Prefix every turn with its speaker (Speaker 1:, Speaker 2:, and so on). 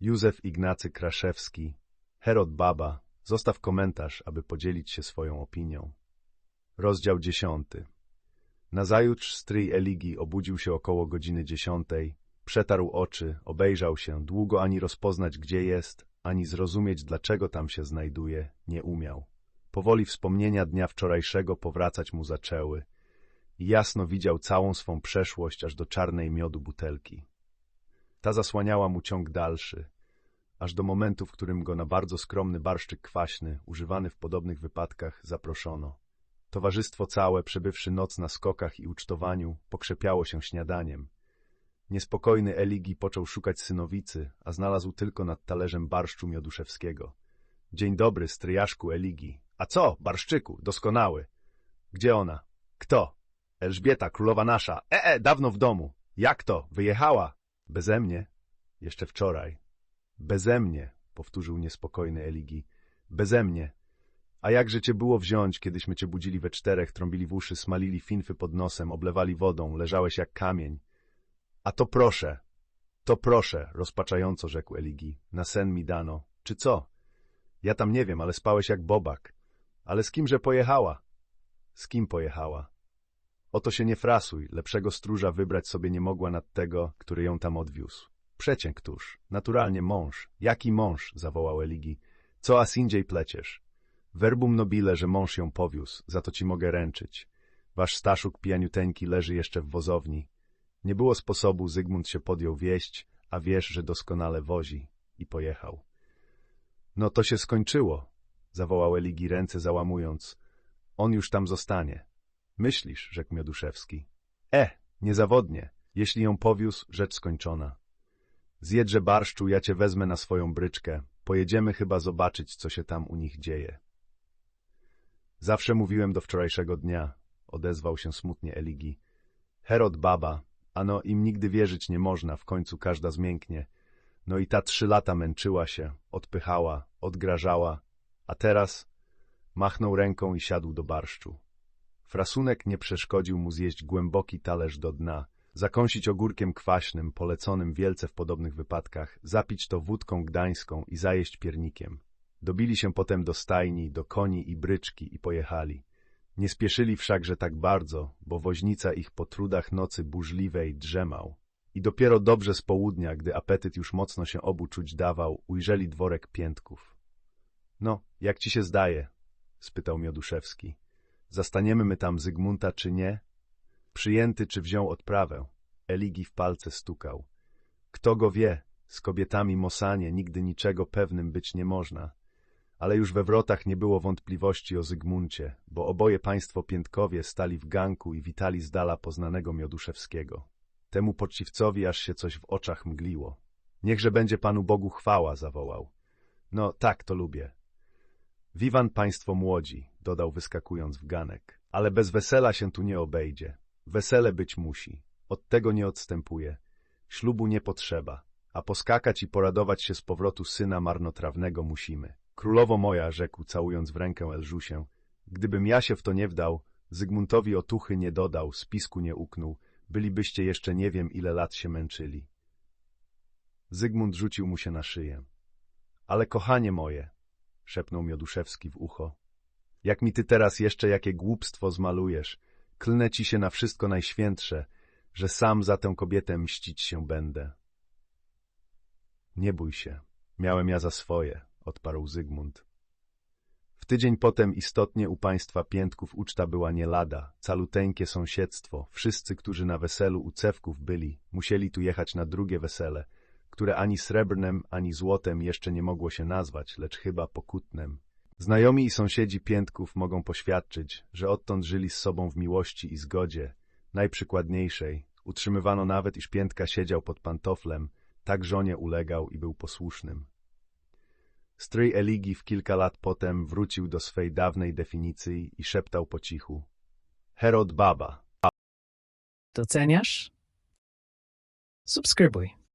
Speaker 1: Józef Ignacy Kraszewski, Herod Baba, zostaw komentarz, aby podzielić się swoją opinią. Rozdział dziesiąty. Nazajutrz stryj Eligi obudził się około godziny dziesiątej, przetarł oczy, obejrzał się, długo ani rozpoznać, gdzie jest, ani zrozumieć, dlaczego tam się znajduje, nie umiał. Powoli wspomnienia dnia wczorajszego powracać mu zaczęły i jasno widział całą swą przeszłość aż do czarnej miodu butelki. Ta zasłaniała mu ciąg dalszy, aż do momentu, w którym go na bardzo skromny barszczyk kwaśny, używany w podobnych wypadkach, zaproszono. Towarzystwo całe, przebywszy noc na skokach i ucztowaniu, pokrzepiało się śniadaniem. Niespokojny Eligi począł szukać synowicy, a znalazł tylko nad talerzem barszczu mioduszewskiego. Dzień dobry, stryjaszku Eligi. A co, barszczyku, doskonały. Gdzie ona? Kto? Elżbieta, królowa nasza. E, e, dawno w domu. Jak to? Wyjechała? Beze mnie? Jeszcze wczoraj. Beze mnie, powtórzył niespokojny Eligi. Beze mnie. A jakże cię było wziąć, kiedyśmy cię budzili we czterech, trąbili w uszy, smalili finfy pod nosem, oblewali wodą, leżałeś jak kamień. A to proszę, to proszę, rozpaczająco rzekł Eligi. Na sen mi dano. Czy co? Ja tam nie wiem, ale spałeś jak bobak. Ale z kimże pojechała? Z kim pojechała? Oto się nie frasuj, lepszego stróża wybrać sobie nie mogła nad tego, który ją tam odwiózł. Przecień któż? Naturalnie mąż. Jaki mąż? zawołał Eligi. Co asindziej pleciesz? Verbum nobile, że mąż ją powiózł, za to ci mogę ręczyć. Wasz Staszuk pijaniuteńki leży jeszcze w wozowni. Nie było sposobu, Zygmunt się podjął wieść, a wiesz, że doskonale wozi. I pojechał. No to się skończyło, zawołał Eligi ręce załamując. On już tam zostanie. Myślisz, rzekł Mioduszewski. E, niezawodnie. Jeśli ją powiózł, rzecz skończona. Zjedrze barszczu, ja cię wezmę na swoją bryczkę. Pojedziemy chyba zobaczyć, co się tam u nich dzieje. Zawsze mówiłem do wczorajszego dnia, odezwał się smutnie Eligi. Herod baba, ano im nigdy wierzyć nie można, w końcu każda zmięknie. No i ta trzy lata męczyła się, odpychała, odgrażała, a teraz machnął ręką i siadł do barszczu. Frasunek nie przeszkodził mu zjeść głęboki talerz do dna, zakąsić ogórkiem kwaśnym, poleconym wielce w podobnych wypadkach, zapić to wódką gdańską i zajeść piernikiem. Dobili się potem do stajni, do koni i bryczki i pojechali. Nie spieszyli wszakże tak bardzo, bo woźnica ich po trudach nocy burzliwej drzemał. I dopiero dobrze z południa, gdy apetyt już mocno się obu czuć dawał, ujrzeli dworek piętków. No, jak ci się zdaje? spytał Mioduszewski. Zastaniemy my tam Zygmunta, czy nie? Przyjęty, czy wziął odprawę? Eligi w palce stukał. Kto go wie? Z kobietami Mosanie nigdy niczego pewnym być nie można. Ale już we wrotach nie było wątpliwości o Zygmuncie, bo oboje państwo Piętkowie stali w ganku i witali z dala poznanego Mioduszewskiego. Temu poczciwcowi aż się coś w oczach mgliło. Niechże będzie Panu Bogu chwała, zawołał. No, tak to lubię. Wiwan państwo młodzi, dodał wyskakując w ganek. Ale bez wesela się tu nie obejdzie. Wesele być musi. Od tego nie odstępuje. Ślubu nie potrzeba. A poskakać i poradować się z powrotu syna marnotrawnego musimy. Królowo moja, rzekł, całując w rękę Elżusię, gdybym ja się w to nie wdał, Zygmuntowi otuchy nie dodał, spisku nie uknął, bylibyście jeszcze nie wiem ile lat się męczyli. Zygmunt rzucił mu się na szyję. Ale kochanie moje, szepnął Mioduszewski w ucho, jak mi ty teraz jeszcze jakie głupstwo zmalujesz, klnę ci się na wszystko najświętsze, że sam za tę kobietę mścić się będę. Nie bój się, miałem ja za swoje, odparł Zygmunt. W tydzień potem istotnie u państwa Piętków uczta była nie lada, caluteńkie sąsiedztwo, wszyscy, którzy na weselu u Cewków byli, musieli tu jechać na drugie wesele, które ani srebrnem, ani złotem jeszcze nie mogło się nazwać, lecz chyba pokutnem. Znajomi i sąsiedzi Piętków mogą poświadczyć, że odtąd żyli z sobą w miłości i zgodzie, najprzykładniejszej, utrzymywano nawet, iż Piętka siedział pod pantoflem, tak żonie ulegał i był posłusznym. Stryj Eligi w kilka lat potem wrócił do swej dawnej definicji i szeptał po cichu. Herod Baba.
Speaker 2: Doceniasz? Subskrybuj.